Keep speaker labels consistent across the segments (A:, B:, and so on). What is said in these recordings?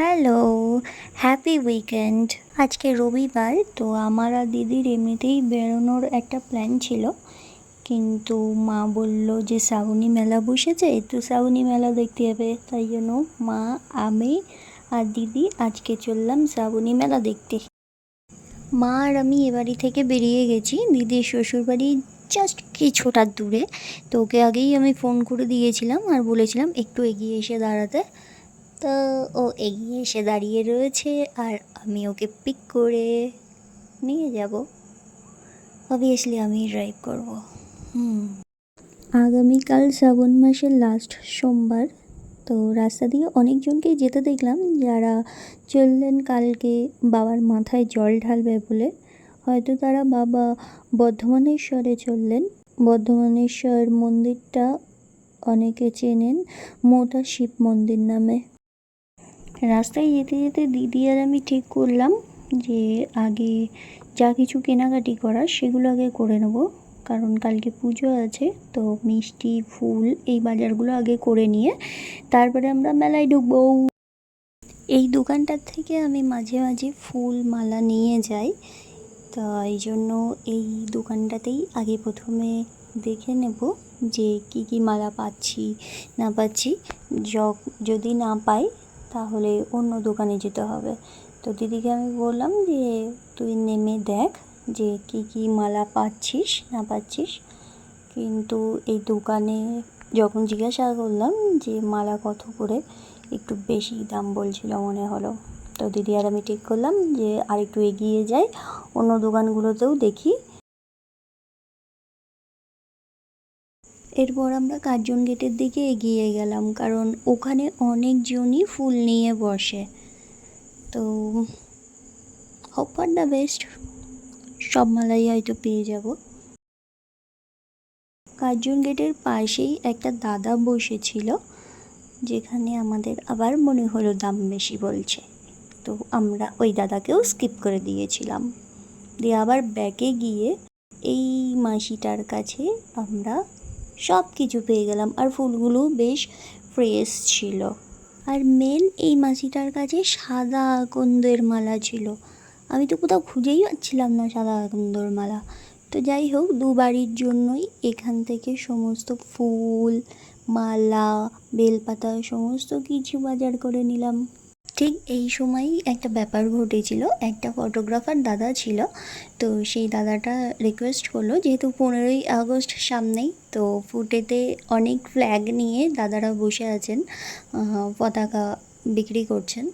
A: Hello, happy weekend. আজকে রবিবার, তো আমার আর দিদির এমনিতেই বেরোনোর একটা প্ল্যান ছিল। কিন্তু মা বলল যে শ্রাবণী মেলা বসেছে, তো শ্রাবণী মেলা দেখতে হবে তাই জন্য মা, আমি আর দিদি আজকে চললাম শ্রাবণী মেলা দেখতে। মা আর আমি এ বাড়ি থেকে বেরিয়ে গেছি। দিদির শ্বশুরবাড়ি জাস্ট কিছুটা দূরে। তো ওকে আগেই আমি ফোন করে দিয়েছিলাম আর বলেছিলাম একটু এগিয়ে এসে দাঁড়াতে। তো ও এগিয়ে এসে দাঁড়িয়ে রয়েছে আর আমি ওকে পিক করে নিয়ে যাব। অবভিয়াসলি আমি ড্রাইভ করব। হুম। আগামীকাল শ্রাবণ মাসের লাস্ট সোমবার। তো রাস্তা দিয়ে অনেকজনকেই যেতে দেখলাম যারা চললেন কালকে বাবার মাথায় জল ঢালবে বলে। হয়তো তারা বাবা বর্ধমানেশ্বরে চললেন। বর্ধমানেশ্বর মন্দিরটা অনেকে চেনেন মোটা শিব মন্দির নামে। রাস্তায় যেতে যেতে দিদি আর আমি ঠিক করলাম যে আগে যা কিছু কেনাকাটি করার সেগুলো আগে করে নেব। কারণ কালকে পুজো আছে, তো মিষ্টি, ফুল এই বাজারগুলো আগে করে নিয়ে তারপরে আমরা মেলায় ঢুকবো। এই দোকানটার থেকে আমি মাঝে মাঝে ফুল মালা নিয়ে যাই। তা এই জন্য এই দোকানটাতেই আগে প্রথমে দেখে নেব যে কি কি মালা পাচ্ছি, না পাচ্ছি। যদি না পাই তাহলে অন্য দোকানে যেতে হবে। তো দিদিকে আমি বললাম যে, তুই নেমে দেখ যে কী কী মালা পাচ্ছিস, না পাচ্ছিস। কিন্তু এই দোকানে যখন জিজ্ঞাসা করলাম যে, মালা কত করে? একটু বেশি দাম বলছিল মনে হলো। তো দিদি আর আমি ঠিক করলাম যে আর একটু এগিয়ে যাই, অন্য দোকানগুলোতেও দেখি। এরপর আমরা কার্জন গেটের দিকে এগিয়ে গেলাম, কারণ ওখানে অনেকজনই ফুল নিয়ে বসে। তো হোপ ফর দ্য বেস্ট সব মালাই হয়তো পেয়ে যাব। কার্জন গেটের পাশেই একটা দাদা বসেছিল, যেখানে আমাদের আবার মনে হলো দাম বেশি বলছে। তো আমরা ওই দাদাকেও স্কিপ করে দিয়েছিলাম। দিয়ে আবার ব্যাকে গিয়ে এই মাসিটার কাছে আমরা সব কিছু পেয়ে গেলাম। আর ফুলগুলো বেশ ফ্রেশ ছিল। আর মেন এই মাসিটার কাছে সাদা আকন্দের মালা ছিল। আমি তো কোথাও খুঁজেই পাচ্ছিলাম না সাদা আকন্দর মালা। তো যাই হোক দু বাড়ির জন্যই এখান থেকে সমস্ত ফুল, মালা, বেলপাতা, সমস্ত কিছু বাজার করে নিলাম। ঠিক এই সময়ই একটা ব্যাপার ঘটেছিল। একটা ফটোগ্রাফার দাদা ছিল, তো সেই দাদাটা রিকোয়েস্ট করল যেহেতু পনেরোই আগস্ট সামনেই, তো ফুটেতে অনেক ফ্ল্যাগ নিয়ে দাদারা বসে আছেন পতাকা বিক্রি করছেন।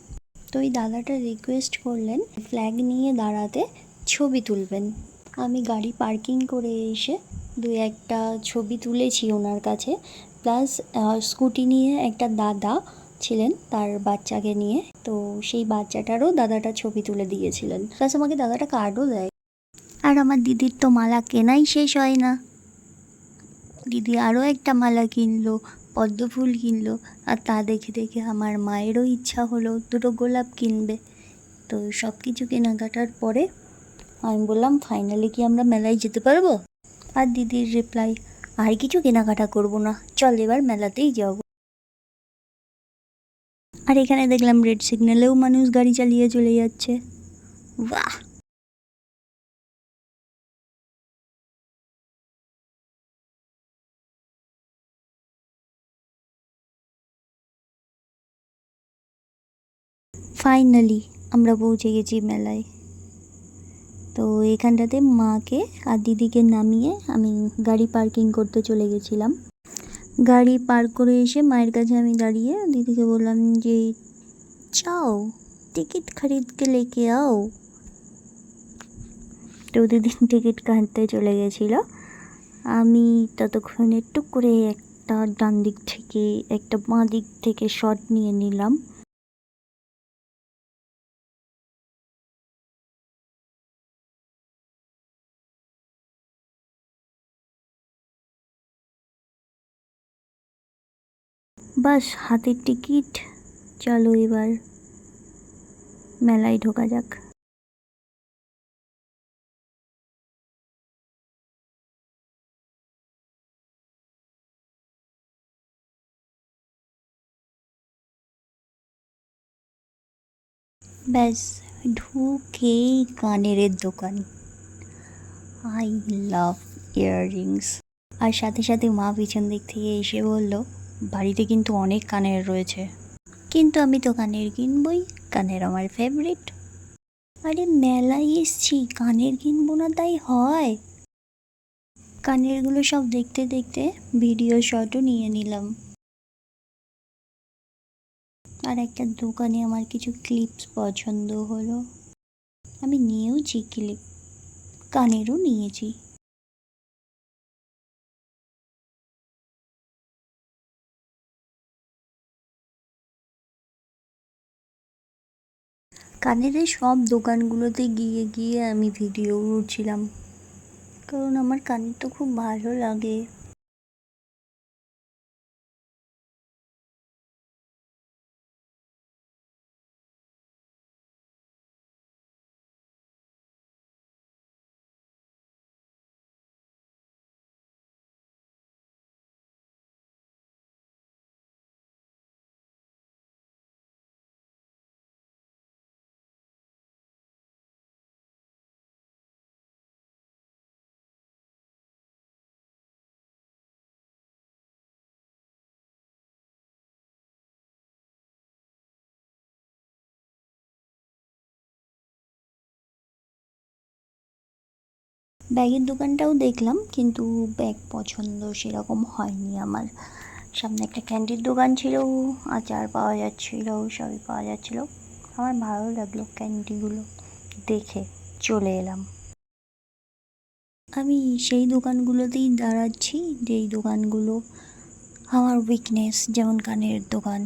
A: তো ওই দাদাটা রিকোয়েস্ট করলেন ফ্ল্যাগ নিয়ে দাঁড়াতে ছবি তুলবেন। আমি গাড়ি পার্কিং করে এসে দু একটা ছবি তুলেছি ওনার কাছে প্লাস স্কুটি নিয়ে একটা দাদা ছিলেন তার বাচ্চাকে নিয়ে। তো সেই বাচ্চাটারও দাদাটা ছবি তুলে দিয়েছিলেন। প্লাস আমাকে দাদাটা কার্ডও দেয়। আর আমার দিদির তো মালা কেনাই শেষ হয় না। দিদি আরও একটা মালা কিনলো, পদ্ম ফুল কিনলো, আর তা দেখে দেখে আমার মায়েরও ইচ্ছা হলো দুটো গোলাপ কিনবে। তো সব কিছু কেনাকাটার পরে আমি বললাম ফাইনালি কি আমরা মেলায় যেতে পারব? আর দিদির রিপ্লাই আর কিছু কেনাকাটা করব না। চল এবার মেলাতেই যাব। আর এখানে দেখলাম রেড সিগন্যালেও মানুষ গাড়ি চালিয়ে চলে যাচ্ছে। বাহ! ফাইনালি আমরা পৌঁছে গেছি মেলায়। তো এখানটাতে মাকে আর দিদিকে নামিয়ে আমি গাড়ি পার্কিং করতে চলে গেছিলাম। গাড়ি পার করে এসে মায়ের কাছে আমি দাঁড়িয়ে দিদিকে বললাম যে, চাও, টিকিট খারিদ কে লেকে আও? তো দিদি টিকিট কাটতে চলে গেছিল। আমি ততক্ষণে টুক করে একটা ডান দিক থেকে, একটা বাঁ দিক থেকে শট নিয়ে নিলাম। বাস, হাতের টিকিট। চলো এবার মেলায় ঢোকা যাক। ব্যাস, ঢুকেই কানের দোকান। আই লাভ ইয়াররিংস আর সাথে সাথে মা পিছন দিক থেকে এসে বলল বাড়িতে কিন্তু অনেক কানের রয়েছে। কিন্তু আমি তো কানের কিনবই, কানের আমার ফেভারিট আরে মেলায় এসছি, কানের কিনবো না তাই হয়। কানেরগুলো সব দেখতে দেখতে ভিডিও শটও নিয়ে নিলাম। আর একটা দোকানে আমার কিছু ক্লিপস পছন্দ হলো। আমি নিয়েওছি ক্লিপ কানেরও নিয়েছি। কানের সব দোকানগুলোতে গিয়ে গিয়ে আমি ভিডিও করছিলাম। কারণ আমার কানের তো খুব ভালো লাগে। ব্যাগের দোকানটাও দেখলাম, কিন্তু ব্যাগ পছন্দ সেরকম হয়নি আমার। সামনে একটা ক্যান্ডির দোকান ছিল, আচার পাওয়া যাচ্ছিল, সবই পাওয়া যাচ্ছিল। আমার ভালো লাগল ক্যান্ডিগুলো দেখে চলে এলাম। আমি সেই দোকানগুলোতেই দাঁড়াচ্ছি, যেই দোকানগুলো আমার উইকনেস যেমন কানের দোকান,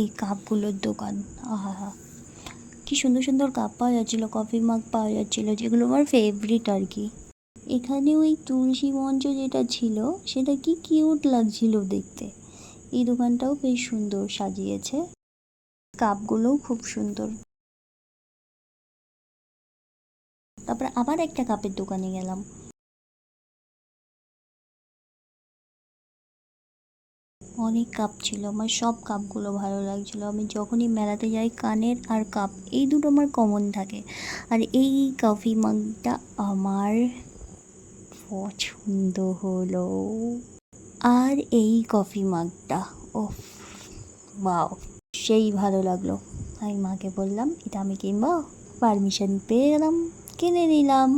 A: এই কাপগুলোর দোকান। আহা হা কি সুন্দর সুন্দর কাপ পাওয়া যাচ্ছিল কফি মাগ পাওয়া যাচ্ছিল, যেগুলো আমার ফেভারিট আর কি। এখানে ওই তুলসী মঞ্চ যেটা ছিল, সেটা কি কিউট লাগছিল দেখতে। এই দোকানটাও বেশ সুন্দর সাজিয়েছে। কাপগুলোও খুব সুন্দর। তারপর আবার একটা কাপের দোকানে গেলাম। অনেক কাপ ছিল, আমার সব কাপগুলো ভালো লাগছিল। আমি যখনই মেলাতে যাই, কানের আর কাপ, এই দুটো আমার কমন থাকে। আর এই কফি মাগটা আমার পছন্দ হলো। আর এই কফি মাগটা ও বাও সেই ভালো লাগল। আমি মাকে বললাম, এটা আমি কিনবো? পারমিশন পেয়ে গেলাম, কিনে নিলাম।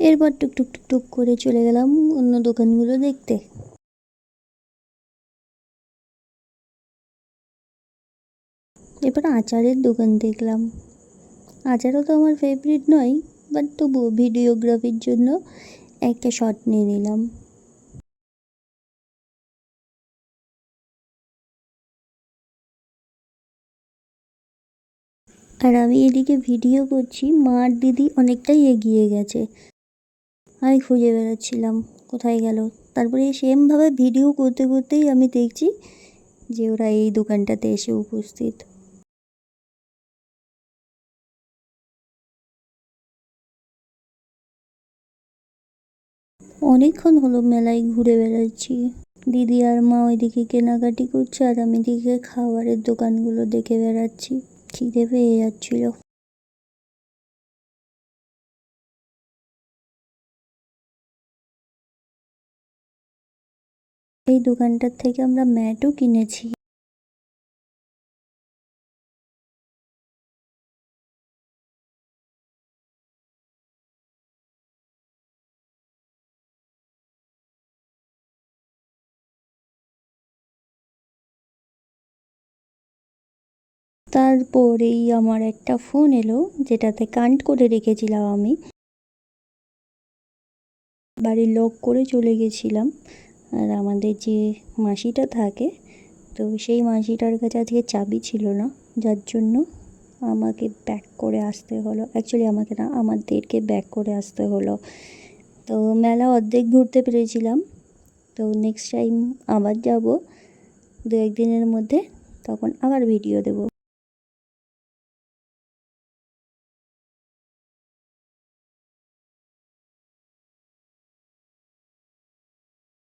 A: এরপর টুক টুক টুক টুক করে চলে গেলাম অন্য দোকানগুলো দেখতে। এরপর আচারের দোকান দেখলাম। আচারও তো আমার ফেভারিট নয় বাট তবুও ভিডিওগ্রাফির জন্য একটা শট নিয়ে নিলাম। আর আমি এদিকে ভিডিও করছি মার দিদি অনেকটাই এগিয়ে গেছে। আমি খুঁজে বেড়াচ্ছিলাম, কোথায় গেল? তারপরে সেমভাবে ভিডিও করতে করতেই আমি দেখছি যে ওরা এই দোকানটাতে এসে উপস্থিত। অনেকক্ষণ হলো মেলায় ঘুরে বেড়াচ্ছি। দিদি আর মা ওইদিকে কেনাকাটি করছে আর আমি দিকে খাবারের দোকানগুলো দেখে বেড়াচ্ছি। খিদে পেয়ে যাচ্ছিল। এই দোকানটার থেকে আমরা ম্যাটও কিনেছি। তারপরেই আমার একটা ফোন এলো, যেটাতে কানেক্ট করে রেখেছিলাম আমি। বাড়ির লক করে চলে গেছিলাম। আর আমাদের যে মাসিটা থাকে, তো সেই মাসিটার কাছে আজকে চাবি ছিল না। যার জন্য আমাকে ব্যাক করে আসতে হলো। অ্যাকচুয়ালি আমাকে না, আমাদেরকে ব্যাক করে আসতে হলো। তো মেলা অর্ধেক ঘুরতে পেরেছিলাম। তো নেক্সট টাইম আবার যাব। দু একদিনের মধ্যে তখন আবার ভিডিও দেবো।